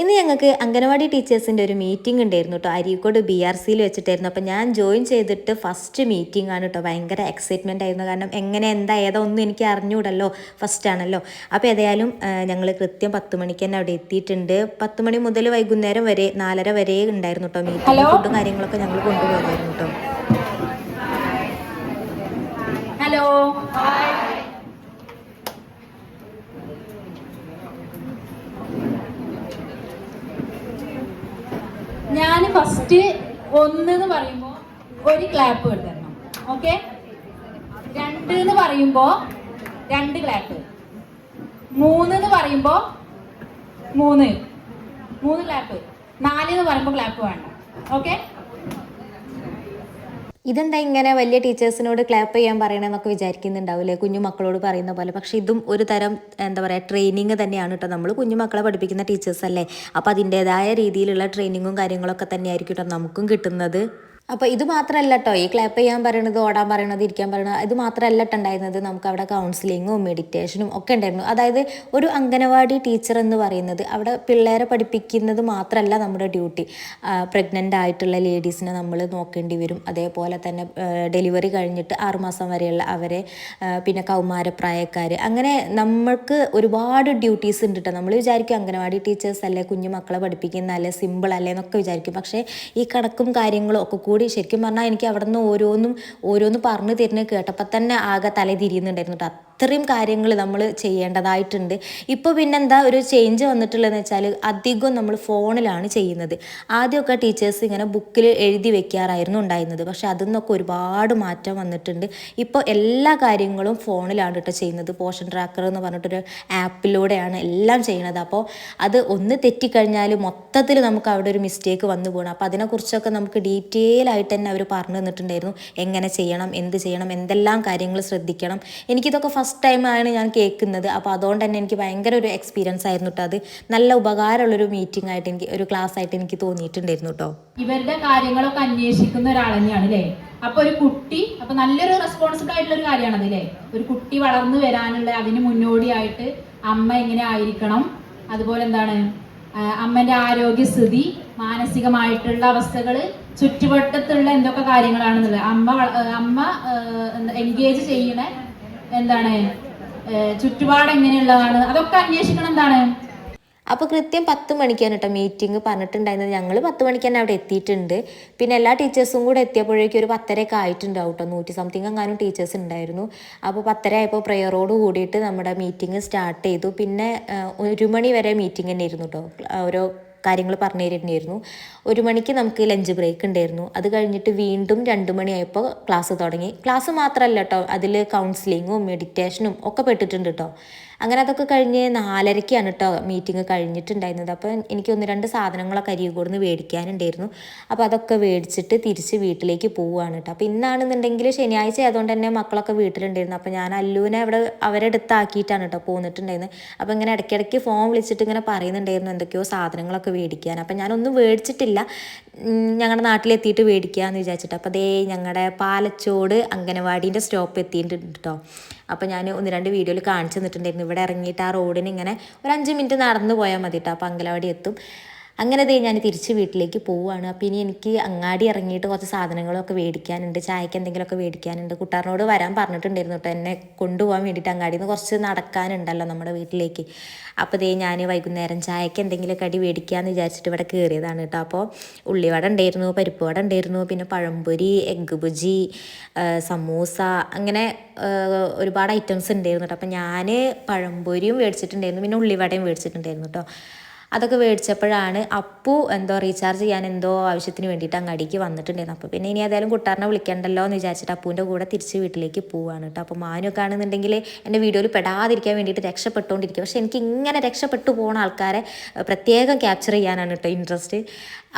ഇന്ന് ഞങ്ങൾക്ക് അംഗനവാടി ടീച്ചേഴ്സിന്റെ ഒരു മീറ്റിംഗ് ഉണ്ടായിരുന്നു കേട്ടോ അരീക്കോട് ബി ആർ സിയിൽ വെച്ചിട്ടായിരുന്നു. അപ്പോൾ ഞാൻ ജോയിൻ ചെയ്തിട്ട് ഫസ്റ്റ് മീറ്റിംഗ് ആണ് കേട്ടോ ഭയങ്കര എക്സൈറ്റ്മെന്റ് ആയിരുന്നു. കാരണം എങ്ങനെ എന്താ ഏതാ ഒന്നും എനിക്ക് അറിഞ്ഞൂടല്ലോ. ഫസ്റ്റ് ആണല്ലോ. അപ്പോൾ ഏതായാലും ഞങ്ങൾ കൃത്യം പത്ത് മണിക്ക് തന്നെ അവിടെ എത്തിയിട്ടുണ്ട്. പത്ത് മണി മുതൽ വൈകുന്നേരം വരെ നാലര വരെ ഉണ്ടായിരുന്നു കേട്ടോ മീറ്റിംഗ് ഫുഡും കാര്യങ്ങളൊക്കെ ഞങ്ങൾ കൊണ്ടുപോയതായിരുന്നു കേട്ടോ ഹലോ ഞാൻ ഫസ്റ്റ് ഒന്ന് എന്ന് പറയുമ്പോൾ ഒരു ക്ലാപ്പ് കിട്ടണം. ഓക്കെ രണ്ട് എന്ന് പറയുമ്പോൾ രണ്ട് ക്ലാപ്പ് മൂന്ന് എന്ന് പറയുമ്പോൾ മൂന്ന്. മൂന്ന് ക്ലാപ്പ് നാല് എന്ന് പറയുമ്പോൾ ക്ലാപ്പ് വേണ്ട. ഓക്കെ ഇതെന്താ ഇങ്ങനെ വലിയ ടീച്ചേഴ്സിനോട് ക്ലാപ്പ് ചെയ്യാൻ പറയണമെന്നൊക്കെ വിചാരിക്കുന്നുണ്ടാവില്ലേ കുഞ്ഞു മക്കളോട് പറയുന്ന പോലെ. പക്ഷെ ഇതും ഒരു തരം എന്താ പറയുക ട്രെയിനിങ് തന്നെയാണ് കേട്ടോ നമ്മൾ കുഞ്ഞു മക്കളെ പഠിപ്പിക്കുന്ന ടീച്ചേഴ്സ് അല്ലേ അപ്പോൾ അതിന്റേതായ രീതിയിലുള്ള ട്രെയിനിങ്ങും കാര്യങ്ങളൊക്കെ തന്നെയായിരിക്കും കേട്ടോ നമുക്കും കിട്ടുന്നത്. അപ്പോൾ ഇത് മാത്രമല്ല കേട്ടോ ഈ ക്ലാപ്പ് ചെയ്യാൻ പറയണത് ഓടാൻ പറയണത് ഇരിക്കാൻ പറയണത് ഇത് മാത്രമല്ല കേട്ടോ ഉണ്ടായിരുന്നത്. നമുക്ക് അവിടെ കൗൺസിലിങ്ങും മെഡിറ്റേഷനും ഒക്കെ ഉണ്ടായിരുന്നു. അതായത് ഒരു അംഗനവാടി ടീച്ചർ എന്ന് പറയുന്നത് അവിടെ പിള്ളേരെ പഠിപ്പിക്കുന്നത് മാത്രമല്ല നമ്മുടെ ഡ്യൂട്ടി പ്രഗ്നന്റ് ആയിട്ടുള്ള ലേഡീസിനെ നമ്മൾ നോക്കേണ്ടി വരും. അതേപോലെ തന്നെ ഡെലിവറി കഴിഞ്ഞിട്ട് ആറുമാസം വരെയുള്ള അവരെ പിന്നെ കൗമാരപ്രായക്കാർ അങ്ങനെ നമ്മൾക്ക് ഒരുപാട് ഡ്യൂട്ടീസ് ഉണ്ട് കേട്ടോ നമ്മൾ വിചാരിക്കും അംഗനവാടി ടീച്ചേഴ്സ് അല്ലേ കുഞ്ഞു മക്കളെ പഠിപ്പിക്കുന്ന അല്ലേ സിമ്പിൾ അല്ലേ എന്നൊക്കെ വിചാരിക്കും. പക്ഷേ ഈ കണക്കും കാര്യങ്ങളും ഒക്കെ കൂടി ശരിക്കും പറഞ്ഞാൽ എനിക്ക് അവിടെ നിന്ന് ഓരോന്നും ഓരോന്ന് പറഞ്ഞു തരുന്നത് കേട്ടപ്പോൾ തന്നെ ആകെ തല തിരിയുന്നുണ്ടായിരുന്നു കേട്ടോ അത്രയും കാര്യങ്ങൾ നമ്മൾ ചെയ്യേണ്ടതായിട്ടുണ്ട്. ഇപ്പോൾ പിന്നെന്താ ഒരു ചേഞ്ച് വന്നിട്ടുള്ളതെന്ന് വെച്ചാൽ അധികം നമ്മൾ ഫോണിലാണ് ചെയ്യുന്നത്. ആദ്യമൊക്കെ ടീച്ചേഴ്സ് ഇങ്ങനെ ബുക്കിൽ എഴുതി വെക്കാറായിരുന്നു ഉണ്ടായിരുന്നത്. പക്ഷെ അതിൽ നിന്നൊക്കെ ഒരുപാട് മാറ്റം വന്നിട്ടുണ്ട്. ഇപ്പോൾ എല്ലാ കാര്യങ്ങളും ഫോണിലാണ് കേട്ടോ ചെയ്യുന്നത്. പോഷൻ ട്രാക്കർ എന്ന് പറഞ്ഞിട്ടൊരു ആപ്പിലൂടെയാണ് എല്ലാം ചെയ്യുന്നത് അപ്പോൾ അത് ഒന്ന് തെറ്റിക്കഴിഞ്ഞാൽ മൊത്തത്തിൽ നമുക്ക് അവിടെ ഒരു മിസ്റ്റേക്ക് വന്നു പോകണം അപ്പോൾ അതിനെക്കുറിച്ചൊക്കെ നമുക്ക് ഡീറ്റെയിൽ ആയിട്ട് തന്നെ അവർ പറഞ്ഞു തന്നിട്ടുണ്ടായിരുന്നു. എങ്ങനെ ചെയ്യണം എന്ത് ചെയ്യണം എന്തെല്ലാം കാര്യങ്ങൾ ശ്രദ്ധിക്കണം. എനിക്കിതൊക്കെ ഫസ്റ്റ് ടൈമാണ് ഞാൻ കേൾക്കുന്നത്. അപ്പോൾ അതുകൊണ്ട് തന്നെ എനിക്ക് ഭയങ്കര ഒരു എക്സ്പീരിയൻസ് ആയിരുന്നു കേട്ടോ അത്. നല്ല ഉപകാരമുള്ളൊരു മീറ്റിംഗ് ആയിട്ട് എനിക്ക് ഒരു ക്ലാസ് ആയിട്ട് എനിക്ക് തോന്നിയിട്ടുണ്ടായിരുന്നു കേട്ടോ ഇവരുടെ കാര്യങ്ങളൊക്കെ അന്വേഷിക്കുന്ന ഒരാൾ തന്നെയാണ് അല്ലേ അപ്പൊ ഒരു കുട്ടി അപ്പൊ നല്ലൊരു റെസ്പോൺസിബിൾ ആയിട്ടുള്ള ഒരു കാര്യമാണ് അതില്ലേ ഒരു കുട്ടി വളർന്നു വരാനുള്ള അതിന് മുന്നോടിയായിട്ട് അമ്മ എങ്ങനെ ആയിരിക്കണം? അതുപോലെ എന്താണ്? അമ്മന്റെ ആരോഗ്യസ്ഥിതി മാനസികമായിട്ടുള്ള അവസ്ഥകൾ ചുറ്റുവട്ടത്തുള്ള എന്തൊക്കെ കാര്യങ്ങളാണെന്നുള്ളത്? അമ്മ അമ്മ എൻഗേജ് ചെയ്യണ എന്താണ്? ചുറ്റുപാട് എങ്ങനെയുള്ളതാണ് അതൊക്കെ അന്വേഷിക്കണം എന്താണ്? അപ്പോൾ കൃത്യം പത്ത് മണിക്കാണ് കേട്ടോ മീറ്റിംഗ് പറഞ്ഞിട്ടുണ്ടായിരുന്നത്. ഞങ്ങൾ പത്ത് മണിക്ക് തന്നെ അവിടെ എത്തിയിട്ടുണ്ട്. പിന്നെ എല്ലാ ടീച്ചേഴ്സും കൂടെ എത്തിയപ്പോഴേക്കും ഒരു പത്തരയൊക്കെ ആയിട്ടുണ്ടാവും കേട്ടോ നൂറ്റി സംതിങ് എങ്ങാനും ടീച്ചേഴ്സ് ഉണ്ടായിരുന്നു. അപ്പോൾ പത്തര ആയപ്പോൾ പ്രെയറോട് കൂടിയിട്ട് നമ്മുടെ മീറ്റിംഗ് സ്റ്റാർട്ട് ചെയ്തു. പിന്നെ ഒരു മണി വരെ മീറ്റിംഗ് തന്നെ ഇരുന്നു കേട്ടോ ഓരോ കാര്യങ്ങൾ പറഞ്ഞു തരുന്നുണ്ടായിരുന്നു ഒരു മണിക്ക് നമുക്ക് ലഞ്ച് ബ്രേക്ക് ഉണ്ടായിരുന്നു. അത് കഴിഞ്ഞിട്ട് വീണ്ടും രണ്ട് മണിയായപ്പോൾ ക്ലാസ് തുടങ്ങി. ക്ലാസ് മാത്രമല്ല കേട്ടോ അതിൽ കൗൺസിലിങ്ങും മെഡിറ്റേഷനും ഒക്കെ പെട്ടിട്ടുണ്ട് കേട്ടോ അങ്ങനെ അതൊക്കെ കഴിഞ്ഞ് നാലരയ്ക്കാണ് കേട്ടോ മീറ്റിംഗ് കഴിഞ്ഞിട്ടുണ്ടായിരുന്നത്. അപ്പോൾ എനിക്ക് ഒന്ന് രണ്ട് സാധനങ്ങളൊക്കെ അരികൂടുന്ന് മേടിക്കാനുണ്ടായിരുന്നു. അപ്പോൾ അതൊക്കെ മേടിച്ചിട്ട് തിരിച്ച് വീട്ടിലേക്ക് പോവുകയാണ് കേട്ടോ അപ്പോൾ ഇന്നാണെന്നുണ്ടെങ്കിൽ ശനിയാഴ്ച ആയതുകൊണ്ട് തന്നെ മക്കളൊക്കെ വീട്ടിലുണ്ടായിരുന്നു. അപ്പോൾ ഞാൻ അല്ലുവിനെ അവിടെ അവരെടുത്താക്കിയിട്ടാണ് കേട്ടോ പോന്നിട്ടുണ്ടായിരുന്നത്. അപ്പോൾ ഇങ്ങനെ ഇടയ്ക്കിടയ്ക്ക് ഫോൺ വിളിച്ചിട്ട് ഇങ്ങനെ പറയുന്നുണ്ടായിരുന്നു എന്തൊക്കെയോ സാധനങ്ങളൊക്കെ മേടിക്കാൻ. അപ്പം ഞാനൊന്നും മേടിച്ചിട്ടില്ല. ഞങ്ങളുടെ നാട്ടിലെത്തിയിട്ട് മേടിക്കാമെന്ന് വിചാരിച്ചിട്ട്. അപ്പോൾ അതേ ഞങ്ങളുടെ പാലച്ചോട് അംഗനവാടീന്റെ സ്റ്റോപ്പ് എത്തിയിട്ടുണ്ട് കേട്ടോ അപ്പോൾ ഞാൻ ഒന്ന് രണ്ട് വീഡിയോയിൽ കാണിച്ചു തന്നിട്ടുണ്ടായിരുന്നു. ഇവിടെ ഇറങ്ങിയിട്ട് ആ റോഡിന് ഇങ്ങനെ ഒരു അഞ്ച് മിനിറ്റ് നടന്നു പോയാൽ മതി കേട്ടോ അപ്പോൾ അങ്കലവാടി എത്തും. അങ്ങനെ ദേ ഞാൻ തിരിച്ച് വീട്ടിലേക്ക് പോവുകയാണ് അപ്പോൾ ഇനി എനിക്ക് അങ്ങാടി ഇറങ്ങിയിട്ട് കുറച്ച് സാധനങ്ങളൊക്കെ മേടിക്കാനുണ്ട്. ചായക്ക് എന്തെങ്കിലുമൊക്കെ മേടിക്കാനുണ്ട്. കൂട്ടുകാരനോട് വരാൻ പറഞ്ഞിട്ടുണ്ടായിരുന്നു കേട്ടോ എന്നെ കൊണ്ടുപോകാൻ വേണ്ടിയിട്ട് അങ്ങാടിയിൽ നിന്ന് കുറച്ച് നടക്കാനുണ്ടല്ലോ നമ്മുടെ വീട്ടിലേക്ക്. അപ്പോൾ ദേ ഞാൻ വൈകുന്നേരം ചായക്ക് എന്തെങ്കിലും കടി മേടിക്കാമെന്ന് വിചാരിച്ചിട്ട് ഇവിടെ കയറിയതാണ് കേട്ടോ അപ്പോൾ ഉള്ളിവട ഉണ്ടായിരുന്നു പരിപ്പ് വട ഉണ്ടായിരുന്നു പിന്നെ പഴംപൊരി എഗ്ഗ് ബുജി സമൂസ അങ്ങനെ ഒരുപാട് ഐറ്റംസ് ഉണ്ടായിരുന്നു കേട്ടോ അപ്പോൾ ഞാൻ പഴംപൊരിയും മേടിച്ചിട്ടുണ്ടായിരുന്നു. പിന്നെ ഉള്ളിവടയും മേടിച്ചിട്ടുണ്ടായിരുന്നു കേട്ടോ അതൊക്കെ മേടിച്ചപ്പോഴാണ് അപ്പു എന്തോ റീചാർജ് ചെയ്യാൻ എന്തോ ആവശ്യത്തിന് വേണ്ടിയിട്ട് അങ്ങടിക്ക് വന്നിട്ടുണ്ടായിരുന്നു അപ്പോൾ പിന്നെ ഇനി ഏതായാലും കുട്ടാറിനെ വിളിക്കണ്ടല്ലോ എന്ന് വിചാരിച്ചിട്ട് അപ്പൂന്റെ കൂടെ തിരിച്ച് വീട്ടിലേക്ക് പോവാണ് കേട്ടോ. അപ്പോൾ മാനൊക്കെ ആണെന്നുണ്ടെങ്കിൽ എന്റെ വീഡിയോയിൽ പെടാതിരിക്കാൻ വേണ്ടിയിട്ട് രക്ഷപ്പെട്ടുകൊണ്ടിരിക്കും പക്ഷേ എനിക്ക് ഇങ്ങനെ രക്ഷപ്പെട്ടു പോകുന്ന ആൾക്കാരെ പ്രത്യേകം ക്യാപ്ചർ ചെയ്യാനാണ് കേട്ടോ ഇൻട്രസ്റ്റ്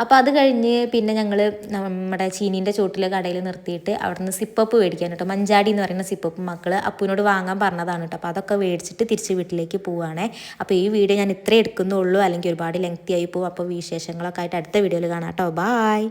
അപ്പോൾ അത് കഴിഞ്ഞ് പിന്നെ ഞങ്ങൾ നമ്മുടെ ചീനീന്റെ ചോട്ടിലെ കടയിൽ നിർത്തിയിട്ട് അവിടെ നിന്ന് സിപ്പപ്പ് മേടിക്കാൻ കേട്ടോ. മഞ്ചാടി എന്ന് പറയുന്ന സിപ്പപ്പ് മക്കൾ അപ്പൂനോട് വാങ്ങാൻ പറഞ്ഞതാണ് കേട്ടോ. അപ്പോൾ അതൊക്കെ മേടിച്ചിട്ട് തിരിച്ച് വീട്ടിലേക്ക് പോവുകയാണേ അപ്പോൾ ഈ വീഡിയോ ഞാൻ ഇത്രേ എടുക്കുന്നുള്ളൂ. അല്ലെങ്കിൽ ഒരുപാട് ലെങ്തി ആയി പോകും. അപ്പോൾ വിശേഷങ്ങളൊക്കെ ആയിട്ട് അടുത്ത വീഡിയോയിൽ കാണാം കേട്ടോ. ബായ്